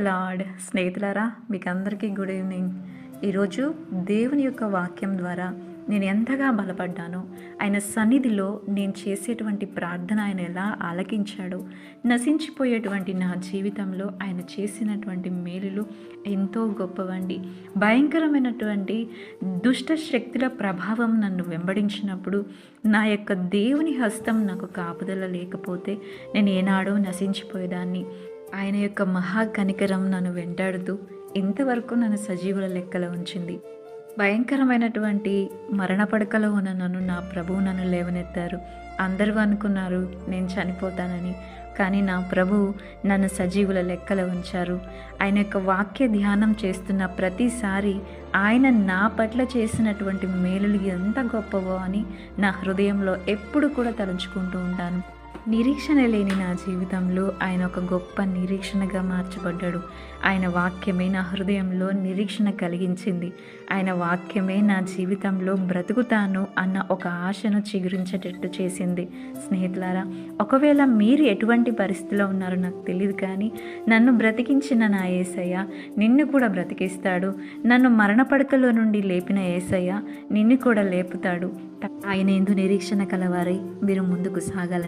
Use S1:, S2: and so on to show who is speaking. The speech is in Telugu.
S1: లార్డ్ స్నేహితులారా మీకు అందరికీ గుడ్ ఈవినింగ్ ఈరోజు దేవుని యొక్క వాక్యం ద్వారా నేను ఎంతగా బలపడ్డానో ఆయన సన్నిధిలో నేను చేసేటువంటి ప్రార్థన ఆయన ఎలా ఆలకించాడో నశించిపోయేటువంటి నా జీవితంలో ఆయన చేసినటువంటి మేలులు ఎంతో గొప్పవండి. భయంకరమైనటువంటి దుష్ట శక్తుల ప్రభావం నన్ను వెంబడించినప్పుడు నా యొక్క దేవుని హస్తం నాకు కాపుదల లేకపోతే నేను ఏనాడో నశించిపోయేదాన్ని. ఆయన యొక్క మహా కనికరం నన్ను వెంటాడుతూ ఇంతవరకు నన్ను సజీవుల లెక్కలో ఉంచింది. భయంకరమైనటువంటి మరణ పడకలో ఉన్న నన్ను నా ప్రభువు నన్ను లేవనెత్తారు. అందరూ అనుకున్నారు నేను చనిపోతానని. కానీ నా ప్రభు నన్ను సజీవుల లెక్కలో ఉంచారు. ఆయన యొక్క వాక్య ధ్యానం చేస్తున్న ప్రతిసారి ఆయన నా పట్ల చేసినటువంటి మేలులు ఎంత గొప్పవో అని నా హృదయంలో ఎప్పుడు కూడా తలుచుకుంటూ ఉంటాను. నిరీక్షణ లేని నా జీవితంలో ఆయన ఒక గొప్ప నిరీక్షణగా మార్చబడ్డాడు. ఆయన వాక్యమే నా హృదయంలో నిరీక్షణ కలిగించింది. ఆయన వాక్యమే నా జీవితంలో బ్రతుకుతాను అన్న ఒక ఆశను చిగురించేటట్టు చేసింది. స్నేహితులారా ఒకవేళ మీరు ఎటువంటి పరిస్థితిలో ఉన్నారో నాకు తెలియదు కానీ నన్ను బ్రతికించిన నా ఏసయ్య నిన్ను కూడా బ్రతికిస్తాడు. నన్ను మరణపడకలో నుండి లేపిన ఏసయ్య నిన్ను కూడా లేపుతాడు. ఆయన ఎందు నిరీక్షణ కలవారై మీరు ముందుకు సాగాల